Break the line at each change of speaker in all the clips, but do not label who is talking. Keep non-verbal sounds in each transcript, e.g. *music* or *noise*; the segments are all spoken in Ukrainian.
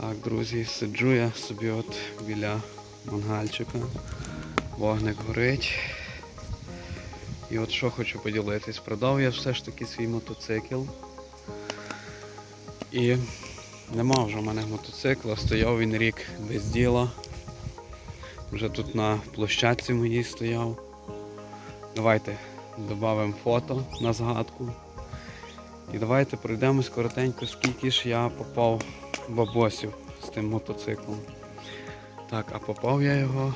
Так, друзі, сиджу я собі от біля мангальчика. Вогник горить. І от що хочу поділитись. Продав я все ж таки свій мотоцикл. І нема вже в мене мотоцикла, стояв він рік без діла. Вже тут на площадці моїй стояв. Давайте додамо фото на згадку. І давайте пройдемось коротенько, скільки ж я попав бабосів з тим мотоциклом. Так, а попав я його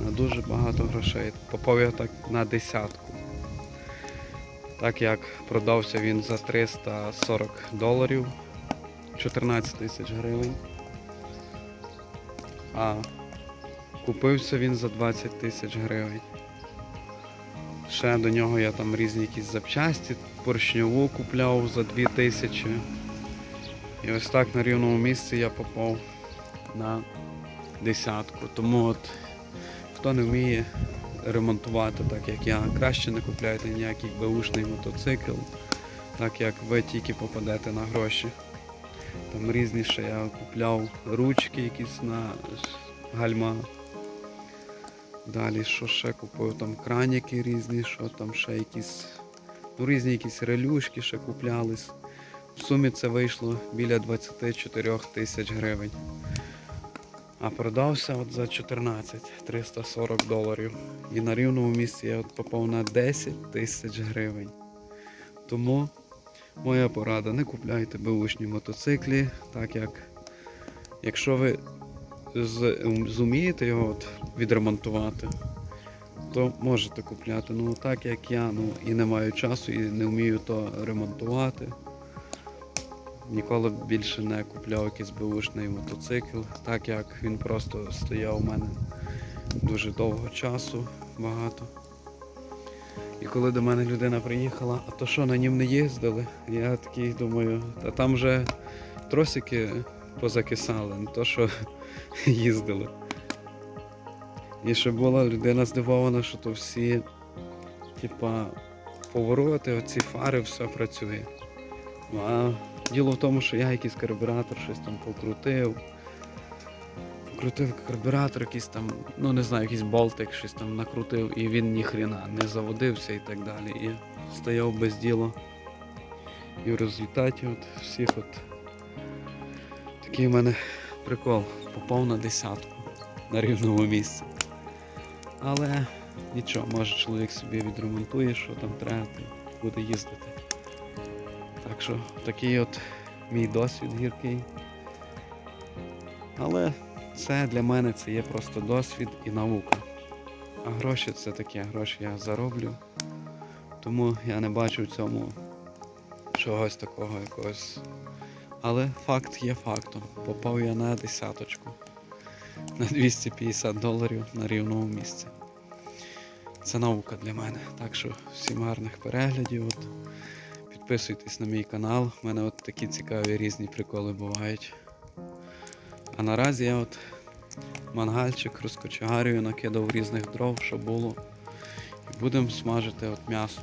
на дуже багато грошей. Попав я так на десятку. Так як продався він за 340 доларів, 14 тисяч гривень. А купився він за 20 тисяч гривень. Ще до нього я там різні якісь запчасті, поршньову купляв за 2 тисячі. І ось так на рівному місці я попав на десятку. Тому от хто не вміє ремонтувати так як я, краще не купляйте ніякий беушний мотоцикл, так як ви тільки попадете на гроші. Там різні ще я купляв ручки якісь на гальма. Далі що ще купив? Там краніки різні, що там ще якісь. Ну, різні якісь релюшки ще куплялись. В сумі це вийшло біля 24 тисяч гривень. А продався от за 14 340 доларів. І на рівному місці я от попав на 10 тисяч гривень. Тому моя порада, не купляйте беушні мотоциклі, так як якщо ви зумієте його от відремонтувати, то можете купляти. Ну так як я ну, і не маю часу, і не вмію то ремонтувати. Ніколи більше не купляв якийсь беушний мотоцикл, так як він просто стояв у мене дуже довго часу, багато. І коли до мене людина приїхала, а то що на нім не їздили? Я такий думаю, та там вже тросики позакисали, не то що *laughs* їздили. І ще була людина здивована, що то всі, типа, повороти, оці фари, все працює. А діло в тому, що я якийсь карбюратор щось там покрутив. Покрутив карбюратор, якийсь там, ну не знаю, якийсь болтик щось там накрутив, і він ніхрена не заводився і так далі. І стояв без діла. І в результаті от всіх от такий в мене прикол. Попав на десятку на рівному місці. Але нічого, може чоловік собі відремонтує, що там треба, буде їздити. Так що такий от мій досвід гіркий. Але це для мене це є просто досвід і наука. А гроші це таке, гроші я зароблю. Тому я не бачу в цьому чогось такого якогось. Але факт є фактом. Попав я на десяточку. На 250 доларів на рівному місці. Це наука для мене. Так що всім гарних переглядів. От. Підписуйтесь на мій канал. У мене от такі цікаві різні приколи бувають. А наразі я от мангальчик розкочегарюю, накидав різних дров, що було. І будемо смажити от м'ясо.